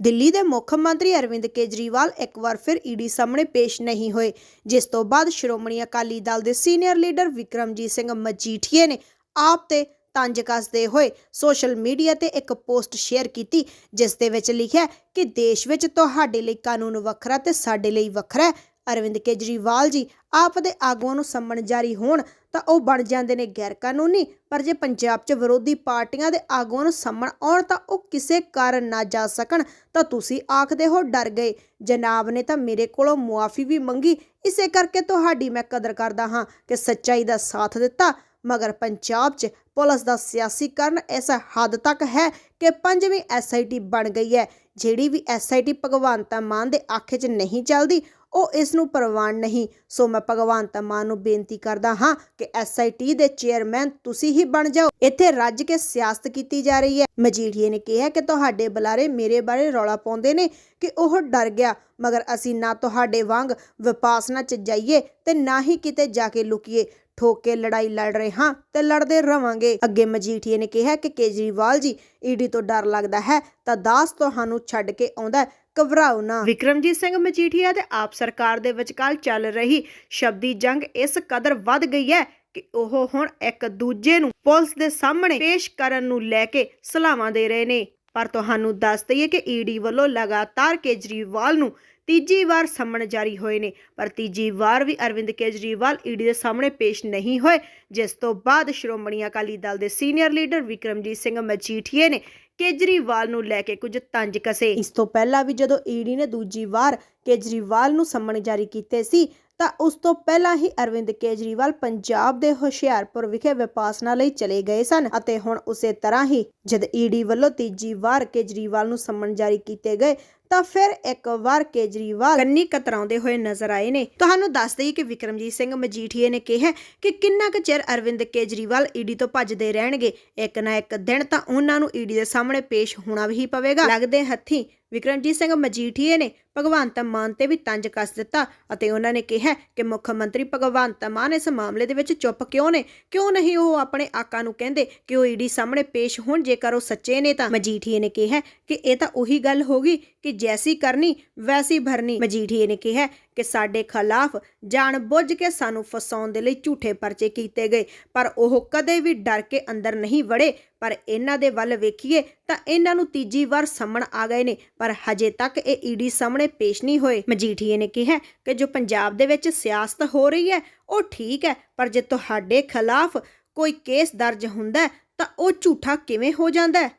ਦਿੱਲੀ ਦੇ ਮੁੱਖ ਮੰਤਰੀ ਅਰਵਿੰਦ ਕੇਜਰੀਵਾਲ ਇੱਕ ਵਾਰ ਫਿਰ ਈਡੀ ਸਾਹਮਣੇ ਪੇਸ਼ ਨਹੀਂ ਹੋਏ, ਜਿਸ ਤੋਂ ਬਾਅਦ ਸ਼੍ਰੋਮਣੀ ਅਕਾਲੀ ਦਲ ਦੇ ਸੀਨੀਅਰ ਲੀਡਰ ਵਿਕਰਮਜੀਤ ਸਿੰਘ ਮਜੀਠੀਏ ਨੇ ਆਪ ਤੇ ਤੰਜ ਕੱਸਦੇ ਹੋਏ ਸੋਸ਼ਲ ਮੀਡੀਆ ਤੇ ਇੱਕ ਪੋਸਟ ਸ਼ੇਅਰ ਕੀਤੀ, ਜਿਸ ਦੇ ਵਿੱਚ ਲਿਖਿਆ ਕਿ ਦੇਸ਼ ਵਿੱਚ ਤੁਹਾਡੇ ਲਈ ਕਾਨੂੰਨ ਵੱਖਰਾ ਤੇ ਸਾਡੇ ਲਈ ਵੱਖਰਾ ਅਰਵਿੰਦ ਕੇਜਰੀਵਾਲ ਜੀ ਆਪ ਦੇ ਆਗੂਆਂ ਨੂੰ ਸੰਮਣ ਜਾਰੀ ਹੋਣ ਤਾਂ ਉਹ ਬਣ ਜਾਂਦੇ ਨੇ ਗੈਰ ਕਾਨੂੰਨੀ ਪਰ ਜੇ ਪੰਜਾਬ 'ਚ ਵਿਰੋਧੀ ਪਾਰਟੀਆਂ ਦੇ ਆਗੂਆਂ ਨੂੰ ਸੰਮਣ ਆਉਣ ਤਾਂ ਉਹ ਕਿਸੇ ਕਾਰਨ ਨਾ ਜਾ ਸਕਣ ਤਾਂ ਤੁਸੀਂ ਆਖਦੇ ਹੋ ਡਰ ਗਏ। ਜਨਾਬ ਨੇ ਤਾਂ ਮੇਰੇ ਕੋਲੋਂ ਮੁਆਫੀ ਵੀ ਮੰਗੀ। ਇਸੇ ਕਰਕੇ ਤੁਹਾਡੀ ਮੈਂ ਕਦਰ ਕਰਦਾ ਹਾਂ ਕਿ ਸੱਚਾਈ ਦਾ ਸਾਥ ਦਿੱਤਾ। ਮਗਰ ਪੰਜਾਬ 'ਚ ਪੁਲਿਸ ਦਾ ਸਿਆਸੀਕਰਨ ਇਸ ਹੱਦ ਤੱਕ ਹੈ ਕਿ ਪੰਜਵੀਂ ਐਸਆਈਟੀ ਬਣ ਗਈ ਹੈ। ਜਿਹੜੀ ਵੀ ਐਸਆਈਟੀ ਭਗਵੰਤ ਮਾਨ ਦੇ ਆਖੇ 'ਚ ਨਹੀਂ ਚੱਲਦੀ ਉਹ ਇਸ ਨੂੰ ਪ੍ਰਵਾਨ ਨਹੀਂ। ਸੋ ਮੈਂ ਭਗਵੰਤ ਮਾਨ ਨੂੰ ਬੇਨਤੀ ਕਰਦਾ ਹਾਂ ਕਿ ਐਸਆਈਟੀ ਦੇ ਚੇਅਰਮੈਨ ਤੁਸੀਂ ਹੀ ਬਣ ਜਾਓ। ਇੱਥੇ ਰੱਜ ਕੇ ਸਿਆਸਤ ਕੀਤੀ ਜਾ ਰਹੀ ਹੈ। ਮਜੀਠੀਏ ਨੇ ਕਿਹਾ ਕਿ ਤੁਹਾਡੇ ਬੁਲਾਰੇ ਮੇਰੇ ਬਾਰੇ ਰੌਲਾ ਪਾਉਂਦੇ ਨੇ ਕਿ ਉਹ ਡਰ ਗਿਆ, ਮਗਰ ਅਸੀਂ ਨਾ ਤੁਹਾਡੇ ਵਾਂਗ ਵਿਪਾਸਨਾ ਚ ਜਾਈਏ ਤੇ ਨਾ ਹੀ ਕਿਤੇ ਜਾ ਕੇ ਲੁਕੀਏ। ਠੋਕ ਕੇ ਲੜਾਈ ਲੜ ਰਹੇ ਹਾਂ ਤੇ ਲੜਦੇ ਰਵਾਂਗੇ। ਅੱਗੇ ਮਜੀਠੀਏ ਨੇ ਕਿਹਾ ਕਿ ਕੇਜਰੀਵਾਲ ਜੀ, ਈਡੀ ਤੋਂ ਡਰ ਲੱਗਦਾ ਹੈ ਤਾਂ ਦਾਸ ਤੁਹਾਨੂੰ ਛੱਡ ਕੇ ਆਉਂਦਾ ਘਬਰਾਓ ਨਾ। ਵਿਕਰਮਜੀਤ ਸਿੰਘ ਮਜੀਠੀਆ ਤੇ ਆਪ ਸਰਕਾਰ ਦੇ ਵਿਚਕਾਰ ਚੱਲ ਰਹੀ ਸ਼ਬਦੀ ਜੰਗ ਇਸ ਕਦਰ ਵੱਧ ਗਈ ਹੈ ਕਿ ਉਹ ਹੁਣ ਇੱਕ ਦੂਜੇ ਨੂੰ ਪੁਲਿਸ ਦੇ ਸਾਹਮਣੇ ਪੇਸ਼ ਕਰਨ ਨੂੰ ਲੈ ਕੇ ਸਲਾਹਾਂ ਦੇ ਰਹੇ ਨੇ। ਪਰ ਤੁਹਾਨੂੰ ਦੱਸ ਦਈਏ ਕਿ ਈਡੀ ਵੱਲੋਂ ਲਗਾਤਾਰ ਕੇਜਰੀਵਾਲ ਨੂੰ ਤੀਜੀ ਵਾਰ ਸੰਮਣ ਜਾਰੀ ਹੋਏ ਨੇ। ਪਰ ਤੀਜੀ ਵਾਰ ਵੀ ਅਰਵਿੰਦ ਕੇਜਰੀਵਾਲ ਈਡੀ ਦੇ ਸਾਹਮਣੇ ਪੇਸ਼ ਨਹੀਂ ਹੋਏ, ਜਿਸ ਤੋਂ ਬਾਅਦ ਸ਼੍ਰੋਮਣੀ ਅਕਾਲੀ ਦਲ ਦੇ ਸੀਨੀਅਰ ਲੀਡਰ ਵਿਕਰਮਜੀਤ ਸਿੰਘ ਮਜੀਠੀਏ ਨੇ ਕੇਜਰੀਵਾਲ ਨੂੰ ਲੈ ਕੇ ਕੁਝ ਤੰਜ ਕਸੇ। ਇਸ ਤੋਂ ਪਹਿਲਾਂ ਵੀ ਜਦੋਂ ਈਡੀ ਨੇ ਦੂਜੀ ਵਾਰ ਕੇਜਰੀਵਾਲ ਨੂੰ ਸੰਮਣ ਜਾਰੀ ਕੀਤੇ ਸੀ, ਤਾਂ ਉਸ ਤੋਂ ਪਹਿਲਾਂ ਹੀ ਅਰਵਿੰਦ ਕੇਜਰੀਵਾਲ ਪੰਜਾਬ ਦੇ ਹੁਸ਼ਿਆਰਪੁਰ ਵਿਖੇ ਵਿਪਾਸਨਾ ਲਈ ਚਲੇ ਗਏ ਸਨ ਅਤੇ ਹੁਣ ਉਸੇ ਤਰ੍ਹਾਂ ਹੀ ਜਦ ਈਡੀ ਵੱਲੋਂ ਤੀਜੀ ਵਾਰ ਕੇਜਰੀਵਾਲ ਨੂੰ ਸੰਮਨ ਜਾਰੀ ਕੀਤੇ ਗਏ ਤਾਂ ਫਿਰ ਇੱਕ ਵਾਰ ਕੇਜਰੀਵਾਲ ਕੰਨੀ ਕਤਰਾਉਂਦੇ ਹੋਏ ਨਜ਼ਰ ਆਏ ਨੇ। ਤੁਹਾਨੂੰ ਦੱਸ ਦਈਏ ਕਿ ਵਿਕਰਮਜੀਤ ਸਿੰਘ ਮਜੀਠੀਏ ਨੇ ਕਿਹਾ ਕਿ ਕਿੰਨਾ ਕੁ ਚਿਰ ਅਰਵਿੰਦ ਕੇਜਰੀਵਾਲ ਈਡੀ ਤੋਂ ਭੱਜਦੇ ਰਹਿਣਗੇ, ਇੱਕ ਨਾ ਇੱਕ ਦਿਨ ਤਾਂ ਉਹਨਾਂ ਨੂੰ ਈਡੀ ਦੇ ਸਾਹਮਣੇ ਪੇਸ਼ ਹੋਣਾ ਵੀ ਪਵੇਗਾ। ਲੱਗਦੇ ਹੱਥੀ ਵਿਕਰਮਜੀਤ ਸਿੰਘ ਮਜੀਠੀਏ ਨੇ ਭਗਵੰਤ ਮਾਨ ਤੇ ਵੀ ਤੰਜ ਕੱਸ ਦਿੱਤਾ ਅਤੇ ਉਹਨਾਂ ਨੇ ਕਿਹਾ ਕਿ ਮੁੱਖ ਮੰਤਰੀ ਭਗਵੰਤ ਮਾਨ ਇਸ ਮਾਮਲੇ ਦੇ ਵਿੱਚ ਚੁੱਪ ਕਿਉਂ ਨੇ? ਕਿਉਂ ਨਹੀਂ ਉਹ ਆਪਣੇ ਆਕਾ ਨੂੰ ਕਹਿੰਦੇ ਕਿ ਉਹ ਈਡੀ ਸਾਹਮਣੇ ਪੇਸ਼ ਹੋਣ ਜੇਕਰ ਉਹ ਸੱਚੇ ਨੇ ਤਾਂ? ਮਜੀਠੀਏ ਨੇ ਕਿਹਾ ਕਿ ਇਹ ਤਾਂ ਉਹੀ ਗੱਲ ਹੋਗੀ ਕਿ ਜੈਸੀ ਕਰਨੀ, ਵੈਸੀ ਭਰਨੀ। ਮਜੀਠੀਏ ਨੇ ਕਿਹਾ ਕਿ ਸਾਡੇ ਖਿਲਾਫ ਜਾਣ ਬੁੱਝ ਕੇ ਸਾਨੂੰ ਫਸਾਉਣ ਦੇ ਲਈ ਝੂਠੇ ਪਰਚੇ ਕੀਤੇ ਗਏ। ਪਰ ਉਹ ਕਦੇ ਵੀ ਡਰ ਕੇ ਅੰਦਰ ਨਹੀਂ ਵੜੇ। ਪਰ ਇਹਨਾਂ ਦੇ ਵੱਲ ਵੇਖੀਏ ਤਾਂ ਇਹਨਾਂ ਨੂੰ ਤੀਜੀ ਵਾਰ ਸਾਹਮਣ ਆ ਗਏ ਨੇ। ਪਰ ਹਜੇ ਤੱਕ ਇਹ ਈਡੀ ਸਾਹਮਣੇ ਪੇਸ਼ ਨਹੀਂ ਹੋਏ। ਮਜੀਠੀਏ ਨੇ ਕਿਹਾ ਕਿ ਜੋ ਪੰਜਾਬ ਦੇ ਵਿੱਚ ਸਿਆਸਤ ਹੋ ਰਹੀ ਹੈ, ਉਹ ਠੀਕ ਹੈ, ਪਰ ਜੇ ਤੁਹਾਡੇ ਖਿਲਾਫ ਕੋਈ ਕੇਸ ਦਰਜ ਹੁੰਦਾ ਤਾਂ ਉਹ ਝੂਠਾ ਕਿਵੇਂ ਹੋ ਜਾਂਦਾ? ਹੈ